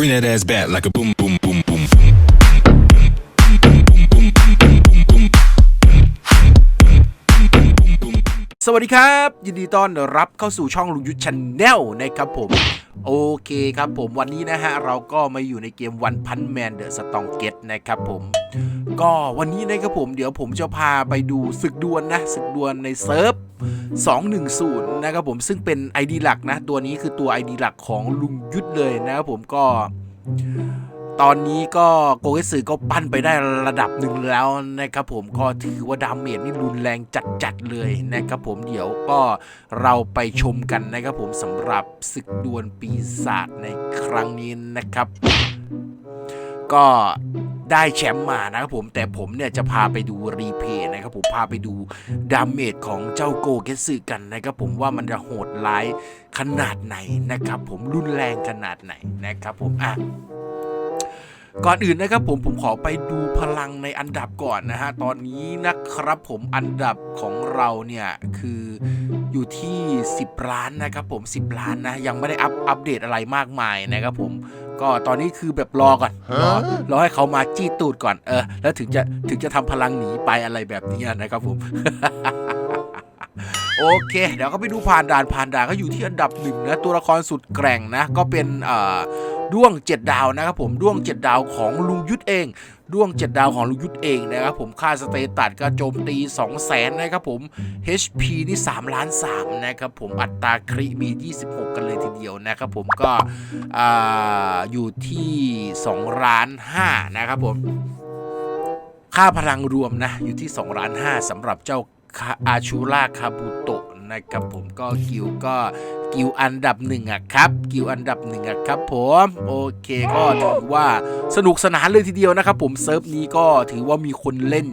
Bring that ass back like a boom, boom, boom, boom, boom. สวัสดีครับ ยินดีต้อนรับเข้าสู่ช่องลุงยุทธชาแนลนะครับผม โอเคครับผมวันนี้นะฮะเราก็มาอยู่ในเกมวันพันแมนเดอะสตองเกตนะครับผมก็วันนี้นะครับผมเดี๋ยวผมจะพาไปดูศึกดวลนะศึกดวลในเซิร์ฟ210 นะครับผมซึ่งเป็น ID หลักนะ ตัวนี้คือตัว ID หลักของลุงยุทธเลยนะครับผมก็ ตอนนี้ก็โกเกสึก็ปั้นไปได้ระดับหนึ่งแล้วนะครับผมก็ถือว่าดาเมจนี่รุนแรงจัดๆเลยนะครับผมเดี๋ยวก็เราไปชมกันนะครับผมสำหรับศึกดวลปีศาจในครั้งนี้นะครับ ก็ได้แชมป์มานะครับผมแต่ผมเนี่ยจะพาไปดูรีเพย์นะครับผมพาไปดูดาเมจของเจ้าโกเกสึกันนะครับผมว่ามันจะโหดร้ายขนาดไหนนะครับผมรุนแรงขนาดไหนนะครับผมอะ ก่อนอื่นนะครับผมผมขอไปดูพลังในอันดับก่อนนะฮะ ตอนนี้นะครับผมอันดับของเราเนี่ยคืออยู่ที่ 10 ล้านนะครับผม 10 ล้านนะ ยังไม่ได้อัปอัปเดตอะไรมากมายนะครับผมก็ตอนนี้คือแบบรอก่อนรอรอให้เขามาจี้ตูดก่อนเออ แล้วถึงจะถึงจะทำพลังหนีไปอะไรแบบนี้นะครับผมโอเค เดี๋ยวก็ไปดูผ่านด่านผ่านด่านก็อยู่ที่อันดับหนึ่งนะ ตัวละครสุดแกร่งนะ ก็เป็นเอ่อ ด้วง 7 ดาวนะครับผมด้วง 7 ดาวของลุงยุทธเองด้วง 7 ดาวของลุงยุทธเองนะครับผมค่าสเตตัสก็โจมตี 2 0 0แสนนะครับผม HP นี่3ล้าน3นะครับผมอัตราคริมี 26 กันเลยทีเดียวนะครับผมก็อ่าอยู่ที่2ล้าน5นะครับผม ค่าพลังรวมนะอยู่ที่2ล้าน5สำหรับเจ้าอาชูราคาบุโตะนะครับผมก็กิวก็ กิวอันดับหนึ่งอะครับกิวอันดับหนึ่งอะครับผมโอเคก็ถือว่าสนุกสนานเลยทีเดียวนะครับผมเซิร์ฟนี้ก็ถือว่ามีคนเล่น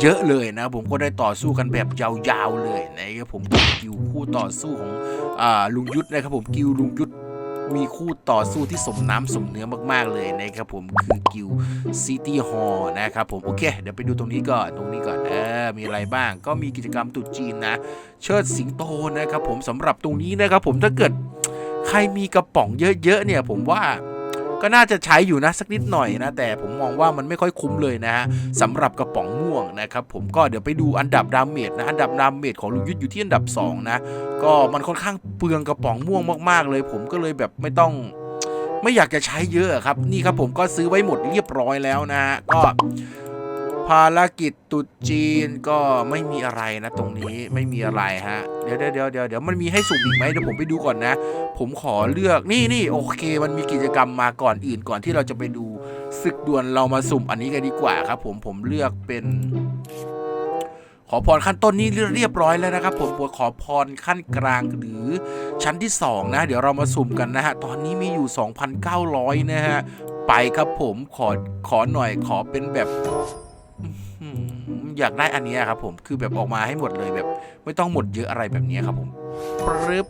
เยอะเลยนะผมก็ได้ต่อสู้กันแบบยาวๆเลยนะครับผมกิวคู่ต่อสู้ของอ่าลุงยุทธนะครับผมกิวลุงยุทธ มีคู่ต่อสู้ที่สมน้ำสมเนื้อมากๆเลยนะครับผมคือกิวซิตี้ฮอลนะครับผมโอเค เดี๋ยวไปดูตรงนี้ก่อนตรงนี้ก่อนเออมีอะไรบ้าง ก็มีกิจกรรมตรุษจีนนะ เชิดสิงโตนะครับผมสำหรับตรงนี้นะครับผมถ้าเกิดใครมีกระป๋องเยอะๆเนี่ยผมว่า ก็น่าจะใช้อยู่นะสักนิดหน่อยนะแต่ผมมองว่ามันไม่ค่อยคุ้มเลยนะฮะสำหรับกระป๋องม่วงนะครับผมก็เดี๋ยวไปดูอันดับดาเมจนะอันดับดาเมจของลุงยุทธอยู่ที่อันดับสองนะ ก็มันค่อนข้างเปลืองกระป๋องม่วงมากๆ เลย ผมก็เลยแบบไม่ต้องไม่อยากจะใช้เยอะครับ นี่ครับผมก็ซื้อไว้หมดเรียบร้อยแล้วนะฮะก็ ภารกิจตรุษจีนก็ไม่มีอะไรนะตรงนี้ไม่มีอะไรฮะ เดี๋ยวเดี๋ยวเดี๋ยวเดี๋ยวเดี๋ยวมันมีให้สุ่มอีกไหมเดี๋ยวผมไปดูก่อนนะ ผมขอเลือกนี่นี่โอเค มันมีกิจกรรมมาก่อนอื่นก่อนที่เราจะไปดูศึกดวลเรามาสุ่มอันนี้กันดีกว่าครับ ผมผมเลือกเป็นขอพรขั้นต้นนี้เรียบร้อยแล้วนะครับ ผมขอพรขั้นกลางหรือชั้นที่ 2 นะ เดี๋ยวเรามาสุ่มกันนะฮะ ตอนนี้มีอยู่ 2,900 นะฮะ ไปครับผมขอขอหน่อยขอเป็นแบบ อยากได้อันนี้ครับผมคือแบบออกมาให้หมดเลยแบบ ไม่ต้องหมดเยอะอะไรแบบนี้ครับผมปรึบ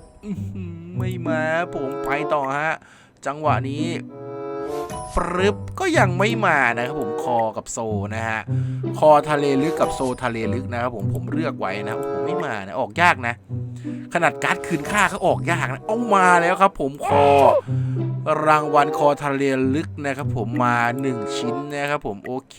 ไม่มาผมไปต่อฮะ จังหวะนี้ปรึบก็ยังไม่มานะครับผมคอกับโซนะฮะคอทะเลลึกกับโซทะเลลึกนะครับผมผมเลือกไว้นะโอ้โหไม่มานะออกยากนะ ขนาดการ์ดคืนค่าเขาออกยากนะเอามาแล้วครับ ผมคอ รางวัลคอทะเลลึกนะครับผมมาหนึ่งชิ้นนะครับผมโอเค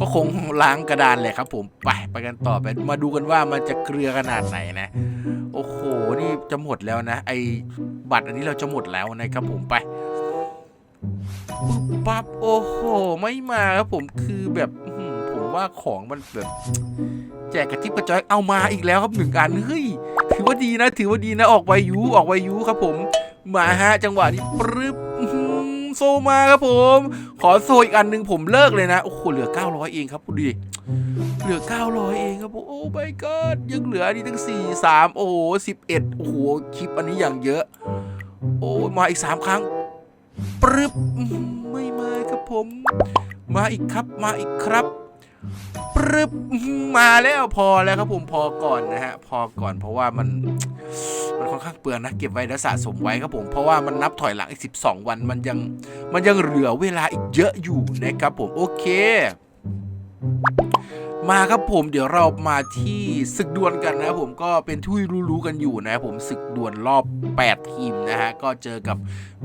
ก็คงล้างกระดานแหละครับ ผมไปไปกันต่อไปมาดูกันว่ามันจะเกลือขนาดไหนนะ โอ้โหนี่จะหมดแล้วนะ ไอบัตรอันนี้เราจะหมดแล้วนะครับผมไปปั๊บโอ้โห ไม่มาครับผมคือแบบผมว่าของมันแบบแจกกระทิบกระจอยเอามาอีกแล้วครับหนึ่งอันเฮ้ยถือว่าดีนะ ถือว่าดีนะออกไวยูออกไวยูครับผมมาฮะจังหวะนี้ปรึ๊บ โซมาครับผม ขอโซอีกอันหนึ่งผมเลิกเลยนะ โอ้โห เหลือ 900 เองครับคุณดิเหลือ 900 เองครับผม โอ้ my god ยังเหลือนี่ตั้ง 4 3 โอ้โห 11 โอ้โห คลิปอันนี้อย่างเยอะ โอ้มาอีก 3 ครั้งปรึบไม่มาครับผม มาอีกครับ มาอีกครับ ปรึบมาแล้วพอแล้วครับผมพอก่อนนะฮะพอก่อนเพราะว่ามันมันค่อนข้างเปลืองนะเก็บไว้แล้วสะสมไว้ครับผมเพราะว่ามันนับถอยหลังอีก 12 วันมันยังมันยังเหลือเวลาอีกเยอะอยู่นะครับผมโอเค มาครับผมเดี๋ยวเรามาที่ศึกดวลกันนะผมก็เป็นที่รู้ๆกันอยู่นะครับผมศึกดวลรอบ 8 ทีมนะฮะ ก็เจอกับ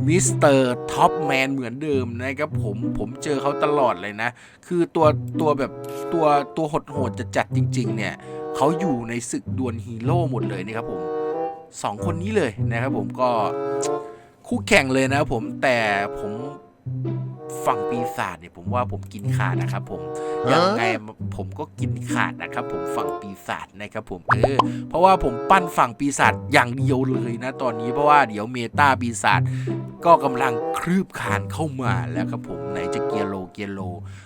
มิสเตอร์ท็อปแมนเหมือนเดิมนะครับผมผมเจอเขาตลอดเลยนะ คือตัวตัวแบบตัวตัวโหดๆจะจัดๆจริง ๆ เนี่ยเขาอยู่ในศึกดวลฮีโร่หมดเลยนี่ครับผมสองคนนี้เลยนะครับผมก็คู่แข่งเลยนะครับผมแต่ผม ฝั่งปีศาจเนี่ยผมว่าผมกินขาดนะครับผมยังไงผมก็กินขาดนะครับผมฝั่งปีศาจนะครับผมเออเพราะว่าผมปั้นฝั่งปีศาจอย่างเดียวเลยนะตอนนี้เพราะว่าเดี๋ยวเมตาปีศาจก็กำลังคลืบคลานเข้ามาแล้วครับผมไหนจะเกียร์โลเกียร์โล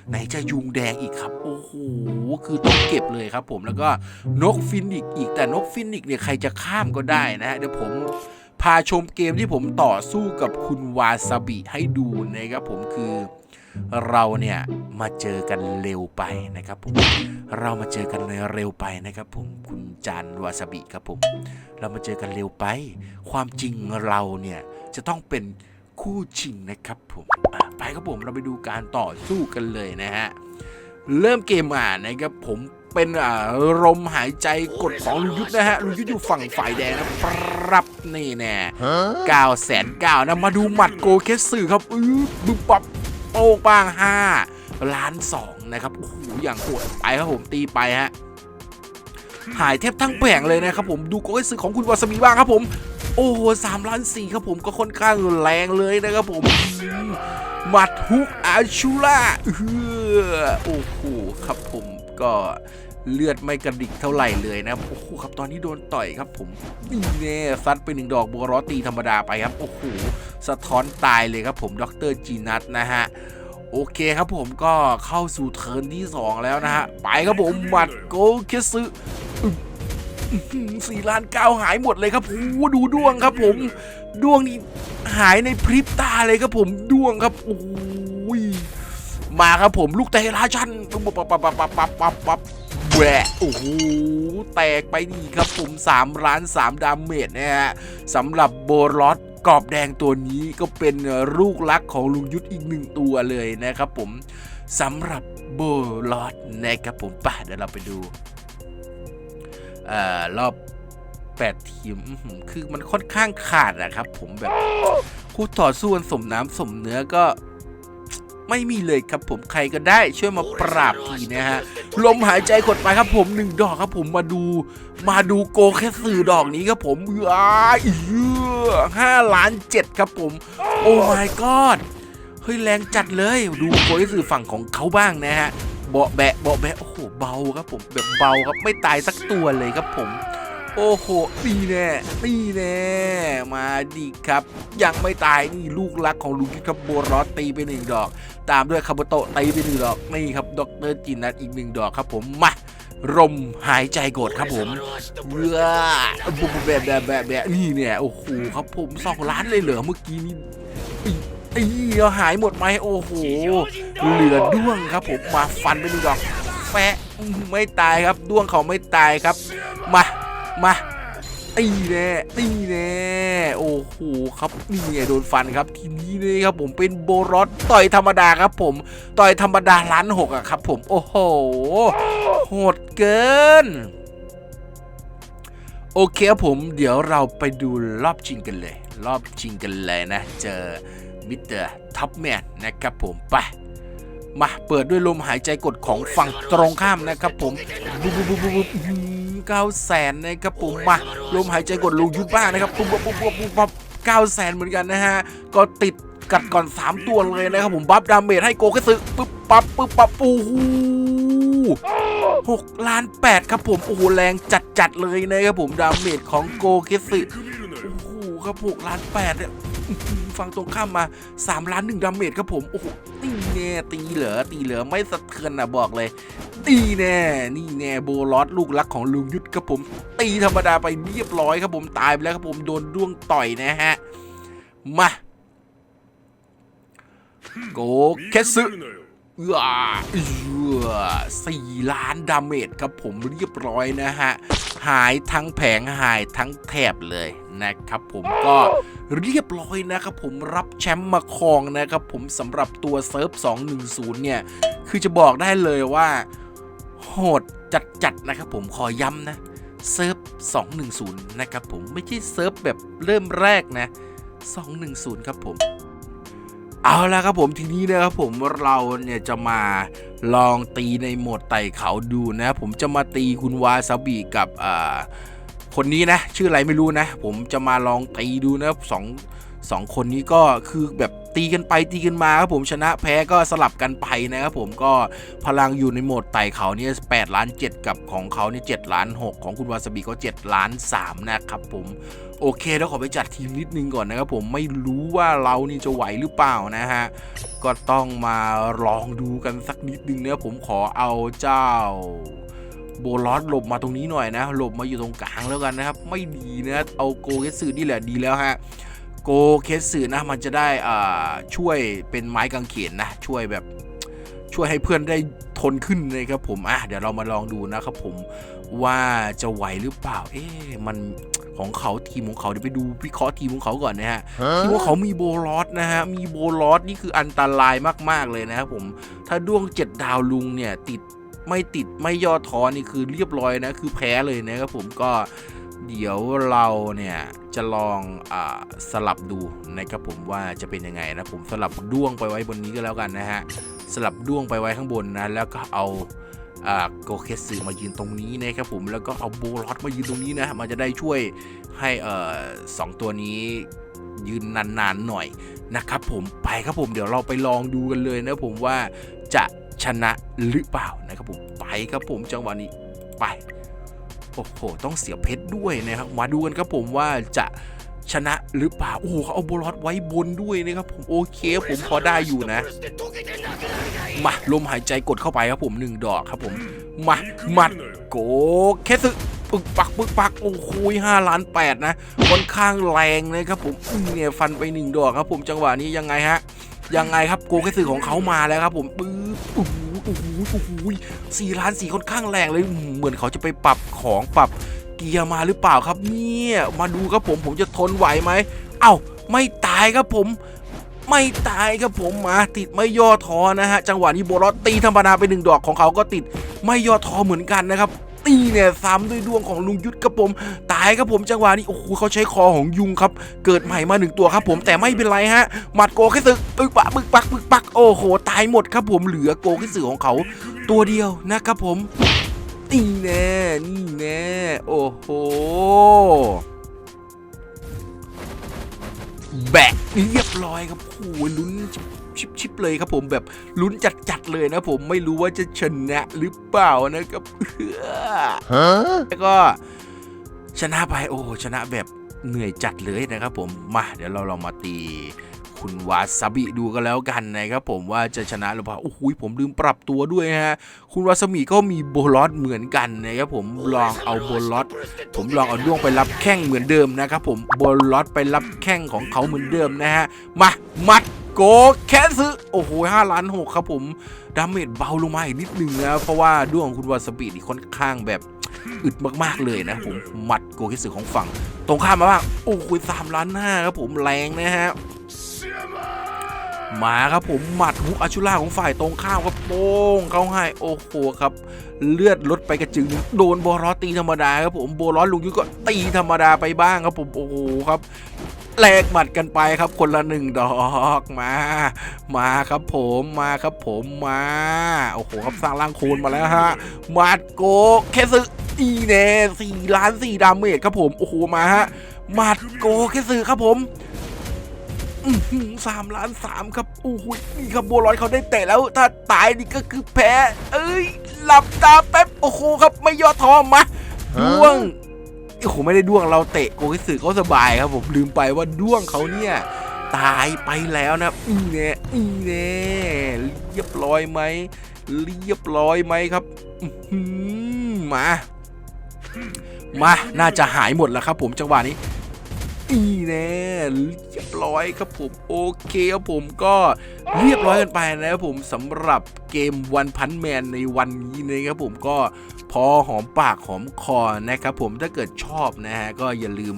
ไหนจะยุงแดงอีกครับ โอ้โหคือต้องเก็บเลยครับผมแล้วก็นกฟินิกซ์อีกแต่นกฟินิกซ์เนี่ยใครจะข้ามก็ได้นะฮะเดี๋ยวผม พาชมเกมที่ผมต่อสู้กับคุณวาซาบิให้ดูนะครับผมคือเราเนี่ยมาเจอกันเร็วไปนะครับผมเรามาเจอกันเร็วไปนะครับผมคุณจานวาซาบิครับผม เรามาเจอกันเร็วไป ความจริงเราเนี่ยจะต้องเป็นคู่ชิงนะครับผมไปครับผมเราไปดูการต่อสู้กันเลยนะฮะเริ่มเกมมานะครับผม เป็นอ่าลมหายใจกดของลุงยุทธนะฮะลุงยุทธอยู่ฝั่งฝ่ายแดงนะครับนี่แน่เก้าแสนเก้านะมาดูหมัดโกเคสสื่อครับอื้อบึ้มปับโป้งป้างห้าล้านสองนะครับโอ้โหอย่างโหดไปครับผมตีไปฮะหายแทบทั้งแผงเลยนะครับผมดูโกเคสสื่อของคุณวาสมีบ้างครับผมโอ้โหสามล้านสี่ครับผมก็ค่อนข้างแรงเลยนะครับผมอืมหมัดฮุกอาชูล่าเออโอ้โหครับผมก็ เลือดไม่กระดิกเท่าไหร่เลยนะครับโอ้โหครับตอนนี้โดนต่อยครับผมนี่แน่ซัดไปหนึ่งดอกบัวร้อตีธรรมดาไปครับโอ้โหสะท้อนตายเลยครับผมดรจีนัทนะฮะโอเคครับผมก็เข้าสู่เทิร์นที่ 2 แล้วนะฮะ ไปครับผมหมัดโกเคซึสี่ล้านเก้าหายหมดเลยครับโอ้โหดูดวงครับผมดวงนี่หายในพริบตาเลยครับผมดวงครับโอ้ยมาครับผมลูกเตะราชันปั๊บปั๊บปั๊บปั๊บปั๊บปั๊บปั๊บ แหวะโอ้โหแตกไปนี่ครับผม3ล้าน3ดาเมจนะฮะสำหรับโบลอสกรอบแดงตัวนี้ก็เป็นลูกรักของลุงยุทธอีกหนึ่งตัวเลยนะครับผมสำหรับโบลอสนะครับผมไป่ะเดี๋ยวเราไปดูเอ่อรอบ 8 ทีมคือมันค่อนข้างขาดอะครับผมแบบคู่ต่อสู้กันสมน้ำสมเนื้อก็ ไม่มีเลยครับผมใครก็ได้ช่วยมาปราบทีนะฮะลมหายใจกดไปครับผมหนึ่งดอกครับผมมาดู มาดูโกแค่สื่อดอกนี้ครับผมอ้ายเหี้ยห้าล้านเจ็ดครับผม โอ้ my god เฮ้ยแรงจัดเลยดูโกแค่สื่อฝั่งของเขาบ้างนะฮะเบาะแบะเบาะแบะโอ้โหเบาครับผมแบบเบาครับไม่ตายสักตัวเลยครับผม โอ้โหนี่แน่นี่แน่ มาดีครับ ยังไม่ตายนี่ลูกรักของลุงคิดครับโบรอสตีไปหนึ่งดอก ตามด้วยคาโบโตะตีไปหนึ่งดอกนี่ครับดรจินนัทอีกหนึ่งดอกครับผมมารมหายใจโกรธครับผมเบื่อบุบแบบแบบแบบแบบนี่เนี่ยโอ้โหครับผมสองล้านเลยเหรอเมื่อกี้นี่อีอีเอาหายหมดไหมโอ้โหเหลือด้วงครับผมมาฟันไปหนึ่งดอกแฟะไม่ตายครับด้วงเขาไม่ตายครับมา มาตีแน่ตีแน่โอ้โหครับนี่ไงโดนฟันครับทีนี้เลยครับผมเป็นโบรอสต่อยธรรมดาครับผมต่อยธรรมดาล้านหกอะครับ ผมโอ้โหโหดเกิน โอเคครับผมเดี๋ยวเราไปดูรอบจริงกันเลย รอบจริงกันเลยนะ เจอมิสเตอร์ท็อปแมนนะครับผมไปมาเปิดด้วยลมหายใจกดของฝั่งตรงข้ามนะครับผมบุบบุ๊บบุ๊บบุ๊บ เก้าแสนนะครับผมมาลมหายใจกดลงยุบบ้างนะครับปุ๊บปุ๊บปุ๊บปุ๊บปุ๊บเก้าแสนเหมือนกันนะฮะก็ติดกัดก่อน 3 ตัวเลยนะครับผมบัฟดาเมจให้โกกซึปุ๊บปั๊บปุ๊บปั๊บโอ้โหกล้านแปดครับผมโอ้โหแรงจัดจัดๆเลยนะครับผมดาเมจของโกเกสึโอ้โหครับหกล้านแปดเนี่ย อื้อหือฟังตรงข้ามมา 3 ล้านหนึ่งดาเมจครับผม โอ้โหตีแน่ตีเหลือตีเหลือไม่สะเทือนนะบอกเลย ตีแน่ นี่แน่โบลอสลูกรักของลุงยุทธครับผม ตีธรรมดาไปเรียบร้อยครับผมตายไปแล้วครับผมโดนด้วงต่อยนะฮะ มาโกเคสึเอื้อเออสี่ล้านดาเมจครับผมเรียบร้อยนะฮะ หายทั้งแผงหายทั้งแถบเลยนะครับผมก็ เรียบร้อยนะครับผมรับแชมป์มาครองนะครับผมสำหรับตัวเซิร์ฟ 210 เนี่ย คือจะบอกได้เลยว่าโหดจัดๆนะครับผมขอย้ำนะเซิร์ฟ 210 นะครับผมไม่ใช่เซิร์ฟแบบเริ่มแรกนะ 210 ครับผมเอาละครับผมทีนี้นะครับผมเราเนี่ยจะมาลองตีในโหมดไต่เขาดูนะผมจะมาตีคุณวาซาบิกับอ่า คนนี้นะชื่ออะไรไม่รู้นะ ผมจะมาลองตีดูนะสองสองคนนี้ก็คือแบบตีกันไปตีกันมาครับผมชนะแพ้ก็สลับกันไปนะครับผมก็พลังอยู่ในโหมดไต่เขาเนี่ย8ล้าน7กับของเขาเนี่ย7ล้าน6ของคุณวาซาบิก็7ล้าน3นะครับผมโอเคแล้วขอไปจัดทีมนิดนึงก่อนนะครับผมไม่รู้ว่าเรานี่จะไหวหรือเปล่านะฮะก็ต้องมาลองดูกันสักนิดนึงนะผมขอเอาเจ้า โบลอสหลบมาตรงนี้หน่อยนะ หลบมาอยู่ตรงกลางแล้วกันนะครับ ไม่ดีนะเอาโกเคสสึนี่แหละดีแล้วฮะโกเคสสึนะมันจะได้อ่าช่วยเป็นไม้กางเขนนะช่วยแบบช่วยให้เพื่อนได้ทนขึ้นเลยครับผมอะเดี๋ยวเรามาลองดูนะครับผมว่าจะไหวหรือเปล่า เอ๊ะมันของเขาทีมของเขาเดี๋ยวไปดูวิเคราะห์ทีมของเขาก่อนนะฮะที่ว่าเขามีโบลอสนะฮะมีโบลอสนี่คืออันตรายมากๆเลยนะครับผมถ้าด้วงเจ็ดดาวลุงเนี่ยติด ไม่ติดไม่ย่อท้อนี่คือเรียบร้อยนะคือแพ้เลยนะครับผมก็เดี๋ยวเราเนี่ยจะลองอสลับดูนะครับผมว่าจะเป็นยังไงนะผมสลับด้วงไปไว้บนนี้ก็แล้วกันนะฮะสลับด้วงไปไว้ข้างบนนะแล้วก็เอาโกเคสึมายืนตรงนี้นะครับผมแล้วก็เอาโบลอสมายืนตรงนี้นะมันจะได้ช่วยให้สองตัวนี้ยืนนานๆหน่อยนะครับผมไปครับผมเดี๋ยวเราไปลองดูกันเลยนะผมว่าจะ ชนะหรือเปล่านะครับผมไปครับผมจังหวะนี้ไปโอ้โหต้องเสียเพชรด้วยนะครับมาดูกันครับผมว่าจะชนะหรือเปล่าโอ้โหเขาเอาโบลอสไว้บนด้วยนะครับผมโอเคผมพอได้อยู่นะ มาลมหายใจกดเข้าไปครับผมหนึ่งดอกครับผมมามัดโกเคสึปึกปักปึกปักโอ้โหห้าล้านแปดนะค่อนข้างแรงเลยครับผมเนี่ยฟันไปหนึ่งดอกครับผมจังหวะนี้ยังไงฮะ ยังไงครับโกเคสึของเขามาแล้วครับผมปื๊บโอ้โหโอ้โหโอ้โหสี่ล้านสี่ค่อนข้างแรงเลยเหมือนเขาจะไปปรับของปรับเกียร์มาหรือเปล่าครับเนี่ยมาดูครับผมผมจะทนไหวไหมเอ้าไม่ตายครับผมไม่ตายครับผมมาติดไม่ย่อท้อนะฮะจังหวะนี้โบลอสตีธรรมดาไปหนึ่งดอกของเขาก็ติดไม่ย่อท้อเหมือนกันนะครับ ตีเนี่ยซ้ำด้วยดวงของลุงยุทธครับผม ตายครับผมจังหวะนี้โอ้โหเขาใช้คอของยุงครับ เกิดใหม่มาหนึ่งตัวครับผมแต่ไม่เป็นไรฮะหมัดโกแค่สึกปึกปักปึกปักปึกปักโอ้โหตายหมดครับผมเหลือโกแค่สึกของเขา ตัวเดียวนะครับผมนี่แน่นี่แน่โอ้โหแบะเรียบร้อยครับโอ้โหลุ้น ชิบชิบๆเลยครับผมแบบลุ้นจัดๆเลยนะผมไม่รู้ว่าจะชนะหรือเปล่านะครับแล้วก็ชนะไปโอ้ชนะแบบเหนื่อยจัดเลยนะครับผมมาเดี๋ยวเราลองมาตีคุณวาซาบิดูกันแล้วกันนะครับผมว่าจะชนะหรือเปล่าโอ้โหผมลืมปรับตัวด้วยฮะคุณวาซาบิก็มีโบลอสเหมือนกันนะครับผมลองเอาโบลอสผมลองเอาด้วงไปรับแข้งเหมือนเดิมนะครับผมบอลล็อตไปรับแข้งของเขาเหมือนเดิมนะฮะมามัด โกแคซึโอ้โหห้าล้านหกครับผม ดาเมจเบาลงมาอีกนิดนึงนะ เพราะว่าด้วงของคุณวาสปีดค่อนข้างแบบอึดมากๆเลยนะผมหมัดโกแคซึของฝั่ง ตรงข้ามมาบ้าง โอ้โหสามล้านห้าครับผมแรงนะฮะมาครับผมหมัดฮุกอาชุล่าของฝ่ายตรงข้ามครับโป้งเข้าให้โอ้โหครับ เลือดลดไปกระจึงโดนโบลอตีธรรมดาครับผมโบลอลุงยุก็ตีธรรมดาไปบ้างครับผมโอ้โหครับ แลกหมัดกันไปครับคนละหนึ่งดอกมา มาครับผมมาครับผมมาโอ้โหครับสร้างร่างโคลนมาแล้วฮะมาดโกแคซึอีเน่สี่ล้านสี่ดาเมจครับผมโอ้โหมาฮะมาดโกแคซึครับผมอื้อหือสามล้านสามครับโอ้โหนี่ครับโบวลอยเขาได้เตะแล้ว ถ้าตายนี่ก็คือแพ้ เอ้ย หลับตาแป๊บโอ้โหครับไม่ย่อท้อมาด้วง โอ้โหไม่ได้ด้วงเราเตะโกกิสึเขาสบายครับผมลืมไปว่าด้วงเขาเนี่ยตายไปแล้วนะอีเนี่ยอีเน่เรียบร้อยไหมเรียบร้อยไหมครับมามาน่าจะหายหมดแล้วครับผมจังหวะนี้อีแน่เรียบร้อยครับผมโอเคครับผมก็เรียบร้อยกันไปนะครับผมสำหรับเกมวันพันแมนในวันนี้นะครับผมก็ พอหอมปากหอมคอนะครับผมถ้าเกิดชอบนะฮะก็อย่าลืม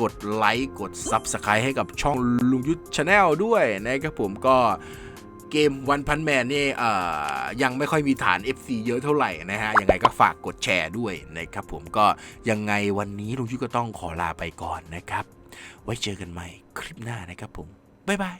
กดไลค์กด Subscribe ให้กับช่องลุงยุทธชาแนลด้วยนะครับผมก็เกมวันพันแมนนี่ยังไม่ค่อยมีฐาน FC เยอะเท่าไหร่นะฮะ ยังไงก็ฝากกดแชร์ด้วยนะครับผมก็ยังไงวันนี้ลุงยุทธก็ต้องขอลาไปก่อนนะครับ ไว้เจอกันใหม่คลิปหน้านะครับผม บ๊ายบาย